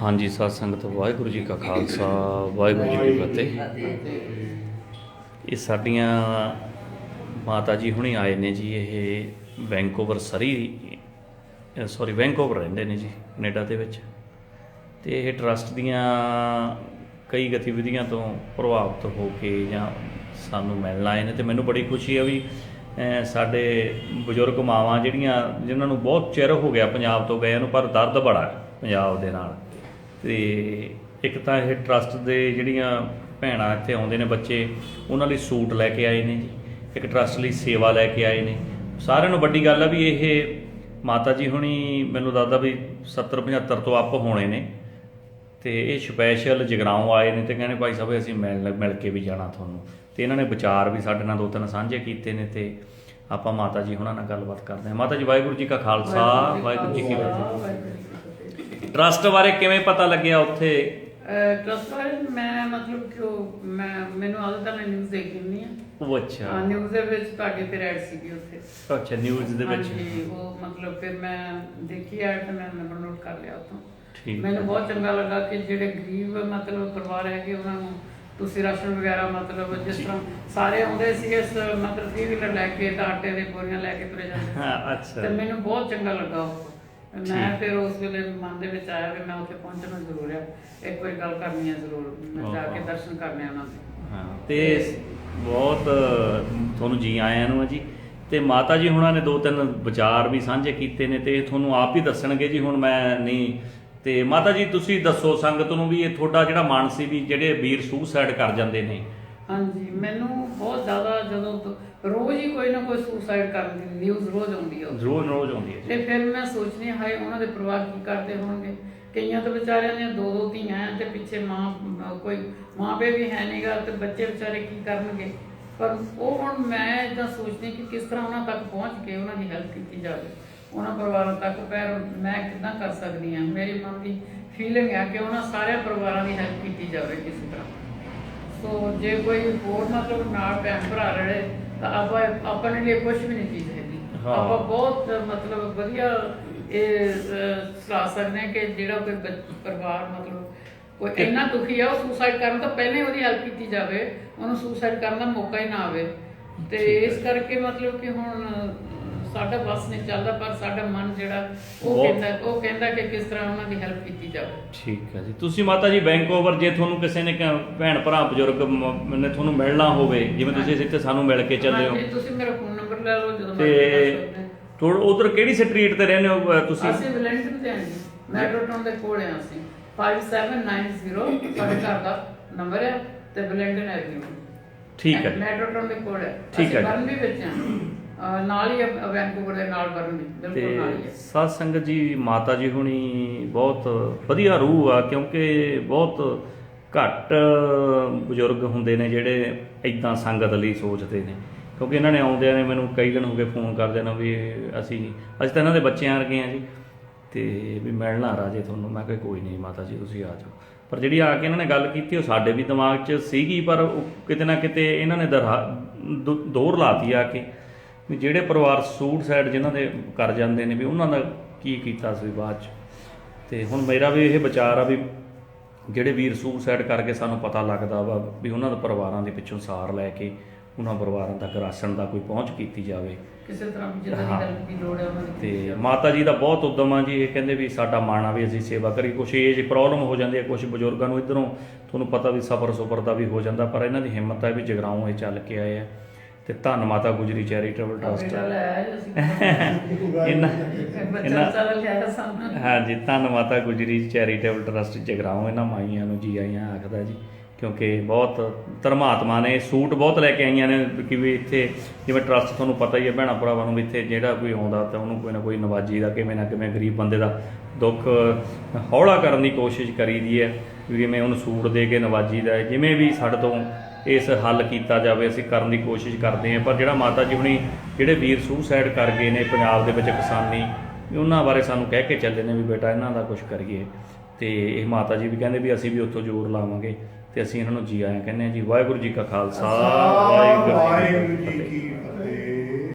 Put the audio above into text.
ਹਾਂਜੀ, ਸਾਧ ਸੰਗਤ, ਵਾਹਿਗੁਰੂ ਜੀ ਕਾ ਖਾਲਸਾ, ਵਾਹਿਗੁਰੂ ਜੀ ਕੀ ਫਤਿਹ। ਇਹ ਸਾਡੀਆਂ ਮਾਤਾ ਜੀ ਹੁਣੇ ਆਏ ਨੇ ਜੀ, ਇਹ ਵੈਂਕੂਵਰ ਸਰੀ ਸੌਰੀ ਵੈਂਕੂਵਰ ਰਹਿੰਦੇ ਨੇ ਜੀ, ਕੈਨੇਡਾ ਦੇ ਵਿੱਚ। ਤੇ ਇਹ ਟਰਸਟ ਦੀਆਂ ਕਈ ਗਤੀਵਿਧੀਆਂ ਤੋਂ ਪ੍ਰਭਾਵਿਤ ਹੋ ਕੇ ਜਾਂ ਸਾਨੂੰ ਮਿਲਣ ਆਏ ਨੇ, ਤੇ ਮੈਨੂੰ ਬੜੀ ਖੁਸ਼ੀ ਹੈ ਵੀ ਸਾਡੇ ਬਜ਼ੁਰਗ ਮਾਵਾਂ ਜਿਹੜੀਆਂ, ਜਿਨ੍ਹਾਂ ਨੂੰ ਬਹੁਤ ਚਿਰ ਹੋ ਗਿਆ ਪੰਜਾਬ ਤੋਂ ਗਏ ਨੂੰ, ਪਰ ਦਰਦ ਬੜਾ ਪੰਜਾਬ ਦੇ ਨਾਲ। ਤੇ ਇੱਕ ਤਾਂ ਇਹ ਟਰਸਟ ਦੇ ਜਿਹੜੀਆਂ ਭੈਣਾਂ ਇੱਥੇ ਆਉਂਦੇ ਨੇ ਬੱਚੇ ਉਹਨਾਂ ਲਈ ਸੂਟ ਲੈ ਕੇ ਆਏ ਨੇ ਜੀ ਇੱਕ ਟਰਸਟ ਲਈ ਸੇਵਾ ਲੈ ਕੇ ਆਏ ਨੇ। ਸਾਰਿਆਂ ਨੂੰ ਵੱਡੀ ਗੱਲ ਆ ਵੀ ਇਹ ਮਾਤਾ ਜੀ ਹੁਣੀ ਮੈਨੂੰ ਦੱਸਦਾ ਵੀ 70 75 ਤੋਂ ਅੱਪ ਹੋਣੇ ਨੇ ਤੇ ਇਹ ਸਪੈਸ਼ਲ ਜਗਰਾਉਂ ਆਏ ਨੇ ਤੇ ਕਹਿੰਦੇ ਭਾਈ ਸਾਹਿਬ ਅਸੀਂ ਮਿਲ ਮਿਲ ਕੇ ਵੀ ਜਾਣਾ ਤੁਹਾਨੂੰ। ਤੇ ਇਹਨਾਂ ਨੇ ਵਿਚਾਰ ਵੀ ਸਾਡੇ ਨਾਲ ਦੋ ਤਿੰਨ ਸਾਂਝੇ ਕੀਤੇ ਨੇ ਤੇ ਆਪਾਂ ਮਾਤਾ ਜੀ ਹੁਣਾਂ ਨਾਲ ਗੱਲਬਾਤ ਕਰਦੇ ਹਾਂ। ਮਾਤਾ ਜੀ ਵਾਹਿਗੁਰੂ ਜੀ ਕਾ ਖਾਲਸਾ ਵਾਹਿਗੁਰੂ ਜੀ ਕੀ ਫਤਿਹ। ਟਰਸਟ ਬਾਰੇ ਕਿਵੇਂ ਪਤਾ ਲੱਗਿਆ ਉੱਥੇ? ਟਰਸਟ ਵਾਲੇ ਮੈਂ ਮਤਲਬ ਕਿ ਉਹ ਮੈਂ ਮੈਨੂੰ ਆਦਤ ਹੈ ਮੈਂ ਨਿਊਜ਼ ਦੇਖ ਲੈਂਦੀ ਉਹ ਅੱਛਾ। ਨਿਊਜ਼ ਦੇ ਵਿੱਚ ਤੁਹਾਡੀ ਫਿਰ ਐਡ ਸੀਗੀ ਉੱਥੇ। ਅੱਛਾ ਨਿਊਜ਼ ਦੇ ਵਿੱਚ। ਹਾਂਜੀ ਉਹ ਮਤਲਬ ਫਿਰ ਮੈਂ ਦੇਖੀ ਐਡ ਤੇ ਮੈਂ ਨੰਬਰ ਨੋਟ ਕਰ ਲਿਆ ਉਤੋਂ ਠੀਕ ਮੈਨੂੰ ਬਹੁਤ ਚੰਗਾ ਲੱਗਾ ਕਿ ਜਿਹੜੇ ਗਰੀਬ ਮਤਲਬ ਪਰਿਵਾਰ ਹੈਗੇ ਉਹਨਾਂ ਨੂੰ ਤੁਸੀਂ ਰਾਸ਼ਨ ਵਗੈਰਾ ਮਤਲਬ ਜਿਸ ਤਰ੍ਹਾਂ ਸਾਰੇ ਆਉਂਦੇ ਸੀ ਇਸ ਮਤਲਬ 30 ਵੀਲਰ ਲੈ ਕੇ ਤਾਂ ਆਟੇ ਦੇ ਬੋਰੀਆਂ ਲੈ ਕੇ ਤੁਰੇ ਜਾਂਦੇ ਸੀ। ਹਾਂ ਅੱਛਾ। ਤੇ ਮੈਨੂੰ ਬਹੁਤ ਚੰਗਾ ਲੱਗਾ ਉਹ। ਮੈਂ ਫਿਰ ਉਸ ਵੇਲੇ ਮਨ ਦੇ ਵਿੱਚ ਆਇਆ ਵੀ ਮੈਂ ਉੱਥੇ ਪਹੁੰਚਣਾ ਜ਼ਰੂਰ ਹੈ ਇੱਕ ਵਾਰੀ ਗੱਲ ਕਰਨੀ ਹੈ ਜ਼ਰੂਰ ਮੈਂ ਜਾ ਕੇ। ਦਰਸ਼ਨ ਕਰਨੇ ਉਹਨਾਂ ਦੇ। ਹਾਂ ਤੇ ਬਹੁਤ ਤੁਹਾਨੂੰ ਜੀ ਆਇਆਂ ਨੂੰ ਜੀ। ਤੇ ਮਾਤਾ ਜੀ ਹੁਣਾਂ ਨੇ ਦੋ ਤਿੰਨ ਵਿਚਾਰ ਵੀ ਸਾਂਝੇ ਕੀਤੇ ਨੇ ਤੇ ਤੁਹਾਨੂੰ ਆਪ ਹੀ ਦੱਸਣਗੇ ਜੀ ਹੁਣ ਮੈਂ ਨਹੀਂ। ਤੇ ਮਾਤਾ ਜੀ ਤੁਸੀਂ ਦੱਸੋ ਸੰਗਤ ਨੂੰ ਵੀ ਇਹ ਤੁਹਾਡਾ ਜਿਹੜਾ ਮਨ ਸੀ ਵੀ ਜਿਹੜੇ ਵੀਰ ਸੁਸਾਈਡ ਕਰ ਜਾਂਦੇ ਨੇ ਹਾਂਜੀ ਮੈਨੂੰ ਬਹੁਤ ਜ਼ਿਆਦਾ ਜਦੋਂ ਤੋਂ- ਰੋਜ਼ ਹੀ ਕੋਈ ਨਾ ਕੋਈ ਸੁਸਾਈਡ ਕਰਨ ਦੀ ਨਿਊਜ਼ ਰੋਜ਼ ਆਉਂਦੀ ਹੈ ਰੋਜ਼ ਰੋਜ਼ ਆਉਂਦੀ ਹੈ ਜੀ। ਤੇ ਫਿਰ ਮੈਂ ਸੋਚਦੀ ਹਾਂ ਹਾਏ ਉਹਨਾਂ ਦੇ ਪਰਿਵਾਰ ਕੀ ਕਰਦੇ ਹੋਣਗੇ? ਕਈਆਂ ਤਾਂ ਵਿਚਾਰਿਆਂ ਦੀਆਂ ਦੋ ਦੋ ਧੀਆਂ ਹੈ ਤੇ ਪਿੱਛੇ ਮਾਂ ਕੋਈ ਮਾਂ ਪਿਓ ਵੀ ਹੈ ਨਹੀਂਗਾ ਤੇ ਬੱਚੇ ਵਿਚਾਰੇ ਕੀ ਕਰਨਗੇ? ਪਰ ਉਹ ਹੁਣ ਮੈਂ ਇਦਾਂ ਸੋਚਦੀ ਕਿ ਕਿਸ ਤਰ੍ਹਾਂ ਉਹਨਾਂ ਤੱਕ ਪਹੁੰਚ ਕੇ ਉਹਨਾਂ ਦੀ ਹੈਲਪ ਕੀਤੀ ਜਾਵੇ। ਉਹਨਾਂ ਪਰਿਵਾਰਾਂ ਤੱਕ ਪੈਰ ਮੈਂ ਕਿੱਦਾਂ ਕਰ ਸਕਦੀ ਹਾਂ? ਮੇਰੀ ਮਨ ਦੀ ਫੀਲਿੰਗ ਹੈ ਕਿ ਉਹਨਾਂ ਸਾਰੇ ਪਰਿਵਾਰਾਂ ਦੀ ਹੈਲਪ ਕੀਤੀ ਜਾਵੇ ਕਿਸੇ ਤਰ੍ਹਾਂ। ਸੋ ਜੇ ਕੋਈ ਹੋਰ ਮਤਲਬ ਨਾਲ ਭੈਣ ਭਰਾ ਰਹੇ ਤਾਂ ਆਪਾਂ ਆਪਣੇ ਲਈ ਕੁਝ ਵੀ ਨਹੀਂ ਚੀਜ਼ ਹੈਗੀ। ਆਪਾਂ ਬਹੁਤ ਮਤਲਬ ਵਧੀਆ ਇਹ ਸਲਾਹ ਸਕਦੇ ਕਿ ਜਿਹੜਾ ਕੋਈ ਪਰਿਵਾਰ ਮਤਲਬ ਕੋਈ ਇੰਨਾ ਦੁਖੀ ਆ ਉਹ ਸੁਸਾਈਡ ਕਰਨ ਤੋਂ ਪਹਿਲਾਂ ਉਹਦੀ ਹੈਲਪ ਕੀਤੀ ਜਾਵੇ ਉਹਨੂੰ ਸੁਸਾਈਡ ਕਰਨ ਦਾ ਮੌਕਾ ਹੀ ਨਾ ਆਵੇ। ਤੇ ਇਸ ਕਰਕੇ ਮਤਲਬ ਕਿ ਹੁਣ ਸਾਡਾ ਬਸ ਨਹੀਂ ਚੱਲਦਾ ਪਰ ਸਾਡਾ ਮਨ ਜਿਹੜਾ ਉਹ ਬਹੁਤ- ਕਹਿੰਦਾ ਉਹ ਕਹਿੰਦਾ ਕਿ ਕਿਸ ਤਰ੍ਹਾਂ ਉਹਨਾਂ ਦੀ ਹੈਲਪ ਕੀਤੀ ਜਾਵੇ। ਠੀਕ ਹੈ ਜੀ। ਤੁਸੀਂ ਮਾਤਾ ਜੀ ਵੈਂਕੂਵਰ ਜੇ ਤੁਹਾਨੂੰ ਕਿਸੇ ਨੇ ਕ- ਭੈਣ ਭਰਾ ਬਜ਼ੁਰਗ ਮ- ਨੇ ਤੁਹਾਨੂੰ ਮਿਲਣਾ ਹੋਵੇ ਜਿਵੇਂ ਤੁਸੀਂ ਇੱਥੇ ਸਾਨੂੰ ਮਿਲ ਕੇ ਚੱਲੇ ਹੋ। ਹਾਂਜੀ, ਤੁਸੀਂ ਮੇਰਾ ਫੋਨ ਨੰਬਰ ਲੈ ਲਓ ਜਦੋਂ ਮਰਜ਼ੀ ਦੱਸ ਤੇ ਸਕਦੇ ਹੋ। ਥੋੜਾ ਉਧਰ ਕਿਹੜੀ ਸਟਰੀਟ ਤੇ ਰਹਿੰਦੇ ਹੋ ਤੁਸੀਂ? ਅਸੀਂ ਵੈਲੈਂਟਨ ਤੇ ਆਂ ਜੀ ਮੈਟਰੋ ਟਾਊਨ ਦੇ ਕੋਲ ਆ ਅਸੀਂ। 5790 ਸਾਡੇ ਘਰ ਦਾ ਨੰਬਰ ਹੈ ਤੇ ਵੈਲੈਂਟਨ ਐਵਨਿਊ ਠੀਕ ਹੈ ਜੀ। ਮੈਟਰੋ ਟਾਊਨ ਦੇ ਕੋਲ ਹੈ ਠੀਕ ਹੈ ਜੀ। ਬਰਨ ਵੀ ਵਿੱਚ ਆ ਨਾਲ ਹੀ ਹੈ ਵੈਨਕੂਵਰ ਦੇ ਨਾਲ ਬਰਨ ਵੀ ਬਿਲਕੁਲ ਨਾਲ ਹੀ ਤੇ ਹੈ। ਸਾਧ ਸੰਗਤ ਜੀ ਮਾਤਾ ਜੀ ਹੁਣੀ ਬਹੁਤ ਵਧੀਆ ਰੂਹ ਆ ਕਿਉਂਕਿ ਬਹੁਤ ਘੱਟ ਬਜ਼ੁਰਗ ਹੁੰਦੇ ਨੇ ਜਿਹੜੇ ਇਦਾਂ ਸੰਗਤ ਲਈ ਸੋਚਦੇ ਨੇ। ਕਿਉਂਕਿ ਇਹਨਾਂ ਨੇ ਆਉਂਦਿਆਂ ਨੇ ਮੈਨੂੰ ਕਈ ਦਿਨ ਹੋ ਗਏ ਫੋਨ ਕਰਦੇ ਨੇ ਵੀ ਅਸੀਂ ਅਸੀਂ ਤਾਂ ਇਹਨਾਂ ਦੇ ਬੱਚਿਆਂ ਵਰਗੇ ਆ ਜੀ। ਤੇ ਵੀ ਮਿਲਣਾ ਰਾਜੇ ਤੁਹਾਨੂੰ ਮੈਂ ਕਿਹਾ ਕੋਈ ਨਹੀਂ ਮਾਤਾ ਜੀ ਤੁਸੀਂ ਆ ਜਾਓ। ਪਰ ਜਿਹੜੀ ਆ ਕੇ ਇਹਨਾਂ ਨੇ ਗੱਲ ਕੀਤੀ ਉਹ ਸਾਡੇ ਵੀ ਦਿਮਾਗ 'ਚ ਸੀਗੀ ਪਰ ਉਹ ਕਿਤੇ ਨਾ ਕਿਤੇ ਇਹਨਾਂ ਨੇ ਦਰਹਾ- ਦੋ- ਦੋਹਰ ਲਾਤੀ ਆ ਕੇ। ਵੀ ਜਿਹੜੇ ਪਰਿਵਾਰ ਸੂਟ ਸਾਈਡ ਜਿਨ੍ਹਾਂ ਦੇ ਕਰ ਜਾਂਦੇ ਨੇ ਵੀ ਉਹਨਾਂ ਦਾ ਕੀ ਕੀਤਾ ਸੀ ਬਾਅਦ 'ਚ ਤੇ ਹੁਣ ਮੇਰਾ ਵੀ ਇਹ ਵਿਚਾਰ ਆ ਵੀ ਜਿਹੜੇ ਵੀਰ ਸੁਸਾਈਡ ਕਰਕੇ ਸਾਨੂੰ ਪਤਾ ਲੱਗਦਾ ਵਾ ਵੀ ਉਹਨਾਂ ਦੇ ਪਰਿਵਾਰਾਂ ਦੇ ਪਿੱਛੋਂ ਸਾਰ ਲੈ ਕੇ ਉਹਨਾਂ ਪਰਿਵਾਰਾਂ ਤੱਕ ਰਾਸ਼ਨ ਦਾ ਕੋਈ ਪਹੁੰਚ ਕੀਤੀ ਜਾਵੇ ਕਿਸੇ ਤਰ੍ਹਾਂ ਵੀ ਜਿੱਦਾਂ। ਦੀ ਹੈਲਪ ਦੀ ਲੋੜ ਹੈ ਉਹਨਾਂ ਦੀ ਤੇ। ਮਾਤਾ ਜੀ ਦਾ ਬਹੁਤ ਉਦਮ ਆ ਜੀ ਇਹ ਕਹਿੰਦੇ ਵੀ ਸਾਡਾ ਆ ਵੀ ਅਸੀਂ ਸੇਵਾ ਕਰੀ ਕੁਛ ਏਜ ਪ੍ਰੋਬਲਮ ਹੋ ਜਾਂਦੀ ਹੈ ਕੁਝ ਬਜ਼ੁਰਗਾਂ ਨੂੰ ਇਧਰੋਂ ਤੁਹਾਨੂੰ ਪਤਾ ਵੀ ਸਫਰ ਸੁਫਰ ਦਾ ਵੀ ਹੋ ਜਾਂਦਾ ਪਰ ਇਹਨਾਂ ਦੀ ਹਿੰਮਤ ਹੈ ਵੀ ਜਗਰਾਉਂ ਇਹ ਚੱਲ ਕੇ ਆਏ ਆ ਤੇ ਧੰਨ ਮਾਤਾ ਗੁਜਰੀ ਚੈਰੀਟੇਬਲ ਟਰਸਟ। ਇਹਨਾਂ ਇਹਨਾਂ ਹਾਂਜੀ ਧੰਨ ਮਾਤਾ ਗੁਜਰੀ ਚੈਰੀਟੇਬਲ ਟਰਸਟ ਜਗਰਾਉਂ ਇਹਨਾਂ ਮਾਈਆਂ ਨੂੰ ਜੀ ਆਇਆਂ ਆਖਦਾ ਜੀ। ਕਿਉਂਕਿ ਬਹੁਤ ਧਰਮਾਤਮਾ ਨੇ ਸੂਟ ਬਹੁਤ ਲੈ ਕੇ ਆਈਆਂ ਨੇ ਕਿ ਵੀ ਇੱਥੇ ਜਿਵੇਂ ਟਰਸਟ ਤੁਹਾਨੂੰ ਪਤਾ ਹੀ ਹੈ ਭੈਣਾਂ ਭਰਾਵਾਂ ਨੂੰ ਵੀ ਇੱਥੇ ਜਿਹੜਾ ਕੋਈ ਆਉਂਦਾ ਤਾਂ ਉਹਨੂੰ ਕੋਈ ਨਾ ਕੋਈ ਨਵਾਜੀ ਦਾ ਕਿਵੇਂ ਨਾ ਕਿਵੇਂ ਗਰੀਬ ਬੰਦੇ ਦਾ ਦੁੱਖ ਹੌਲਾ ਕਰਨ ਦੀ ਕੋਸ਼ਿਸ਼ ਕਰੀਦੀ ਹੈ। ਵੀ ਜਿਵੇਂ ਉਹਨੂੰ ਸੂਟ ਦੇ ਕੇ ਨਵਾਜੀ ਦਾ। ਜਿਵੇਂ ਵੀ ਸਾਡੇ ਤੋਂ ਇਸ ਹੱਲ ਕੀਤਾ ਜਾਵੇ ਅਸੀਂ ਕਰਨ ਦੀ ਕੋਸ਼ਿਸ਼ ਕਰਦੇ ਹਾਂ। ਪਰ ਜਿਹੜਾ ਮਾਤਾ ਜੀ ਹੁਣੀ ਜਿਹੜੇ ਵੀਰ ਸੁਸਾਈਡ ਕਰ ਗਏ ਨੇ ਪੰਜਾਬ ਦੇ ਵਿੱਚ ਕਿਸਾਨੀ ਉਹਨਾਂ ਬਾਰੇ ਸਾਨੂੰ ਕਹਿ ਕੇ ਚੱਲੇ ਨੇ ਵੀ ਬੇਟਾ ਇਹਨਾਂ ਦਾ ਕੁਝ ਕਰੀਏ। ਤੇ ਇਹ ਮਾਤਾ ਜੀ ਵੀ ਕਹਿੰਦੇ ਵੀ ਅਸੀਂ ਵੀ ਉੱਥੋਂ ਜ਼ੋਰ ਲਾਵਾਂਗੇ ਤੇ ਅਸੀਂ ਇਹਨਾਂ ਨੂੰ ਜੀ ਆਇਆਂ ਕਹਿੰਦੇ ਹਾਂ ਜੀ ਵਾਹਿਗੁਰੂ ਜੀ ਕਾ ਖਾਲਸਾ ਵਾਹਿਗੁਰੂ ਜੀ ਕੀ ਫਤਿਹ।